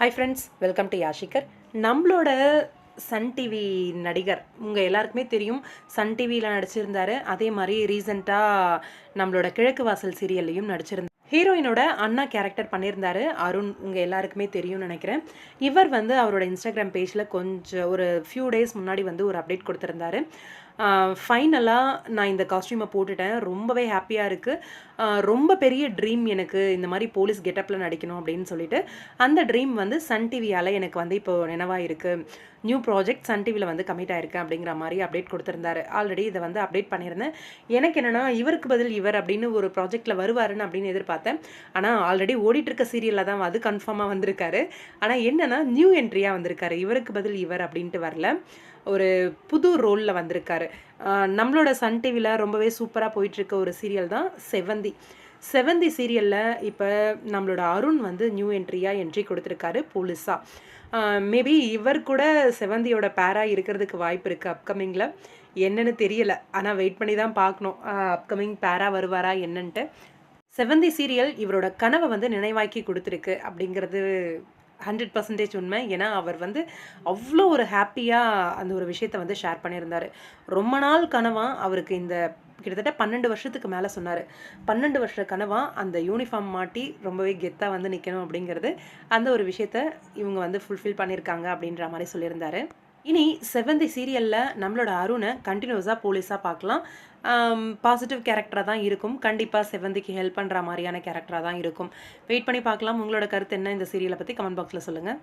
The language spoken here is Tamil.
ஹாய் ஃப்ரெண்ட்ஸ் வெல்கம் டு யாஷிகர் நம்மளோட சன் டிவி நடிகர் உங்கள் எல்லாருக்குமே தெரியும் சன் டிவியில் நடிச்சிருந்தாரு. அதே மாதிரி ரீசெண்டாக நம்மளோட கிழக்கு வாசல் சீரியல்லையும் நடிச்சிருந்தார். ஹீரோயினோட அண்ணா கேரக்டர் பண்ணியிருந்தாரு. அருண் உங்கள் எல்லாருக்குமே தெரியும்னு நினைக்கிறேன். இவர் வந்து அவரோட இன்ஸ்டாகிராம் பேஜில் கொஞ்சம் ஒரு ஃபியூ டேஸ் முன்னாடி வந்து ஒரு அப்டேட் கொடுத்துருந்தாரு. ஃபைனலாக நான் இந்த காஸ்டியூமை போட்டுட்டேன். ரொம்பவே ஹாப்பியாக இருக்குது ரொம்ப பெரிய ட்ரீம் எனக்கு இந்த மாதிரி போலீஸ் கெட்டப்பில் நடிக்கணும் அப்படின்னு சொல்லிட்டு அந்த ட்ரீம் வந்து சன் டிவியால் எனக்கு வந்து இப்போ நினைவாக இருக்குது நியூ ப்ராஜெக்ட் சன் டிவியில் வந்து கமிட் ஆயிருக்கு அப்படிங்கிற மாதிரி அப்டேட் கொடுத்துருந்தாரு. ஆல்ரெடி இதை வந்து அப்டேட் பண்ணியிருந்தேன். எனக்கு என்னென்னா இவருக்கு பதில் இவர் அப்படின்னு ஒரு ப்ராஜெக்ட்டில் வருவாருன்னு அப்படின்னு பார்த்தேன். ஆனால் ஆல்ரெடி ஓடிட்டுருக்க சீரியலில் தான் அது கன்ஃபார்மாக வந்திருக்காரு. ஆனால் என்னென்னா நியூ என்ட்ரியாக வந்திருக்காரு. இவருக்கு பதில் இவர் அப்படின்ட்டு வரல. ஒரு புது ரோலில் வந்திருக்காரு. நம்மளோட சன் டிவியில் ரொம்பவே சூப்பராக போயிட்டுருக்க ஒரு சீரியல் தான் செவந்தி செவந்தி சீரியலில் இப்போ நம்மளோட அருண் வந்து நியூ என்ட்ரியாக என்ட்ரி கொடுத்துருக்காரு போலீஸாக மேபி இவர் கூட செவந்தியோட பேராக இருக்கிறதுக்கு வாய்ப்பு இருக்குது அப்கமிங்கில் என்னன்னு தெரியலை. ஆனால் வெயிட் பண்ணி தான் பார்க்கணும் அப்கமிங் பேரா வருவாரா என்னன்ட்டு. செவந்தி சீரியல் இவரோட கனவை வந்து நினைவாக்கி கொடுத்துருக்கு அப்படிங்கிறது ஹண்ட்ரட் பர்சன்டேஜ் உண்மை. ஏன்னா அவர் வந்து அவ்வளோ ஒரு ஹாப்பியாக அந்த ஒரு விஷயத்தை வந்து ஷேர் பண்ணியிருந்தார். ரொம்ப நாள் கனவாக அவருக்கு இந்த கிட்டத்தட்ட பன்னெண்டு வருஷத்துக்கு மேலே சொன்னார். பன்னெண்டு வருஷ கனவாக அந்த யூனிஃபார்ம் மாட்டி ரொம்பவே கெத்தாக வந்து நிற்கணும் அப்படிங்கிறது அந்த ஒரு விஷயத்த இவங்க வந்து ஃபுல்ஃபில் பண்ணியிருக்காங்க அப்படின்ற மாதிரி சொல்லியிருந்தாரு. இனி செவந்தி சீரியலில் நம்மளோட அருணை கண்டினியூஸாக போலீஸாக பார்க்கலாம். பாசிட்டிவ் கேரக்டராக தான் இருக்கும். கண்டிப்பாக செவந்திக்கு ஹெல்ப் பண்ணுற மாதிரியான கேரக்டராக தான் இருக்கும். வெயிட் பண்ணி பார்க்கலாம். உங்களோட கருத்து என்ன? இந்த சீரியலை பற்றி கமெண்ட் பாக்ஸில் சொல்லுங்கள்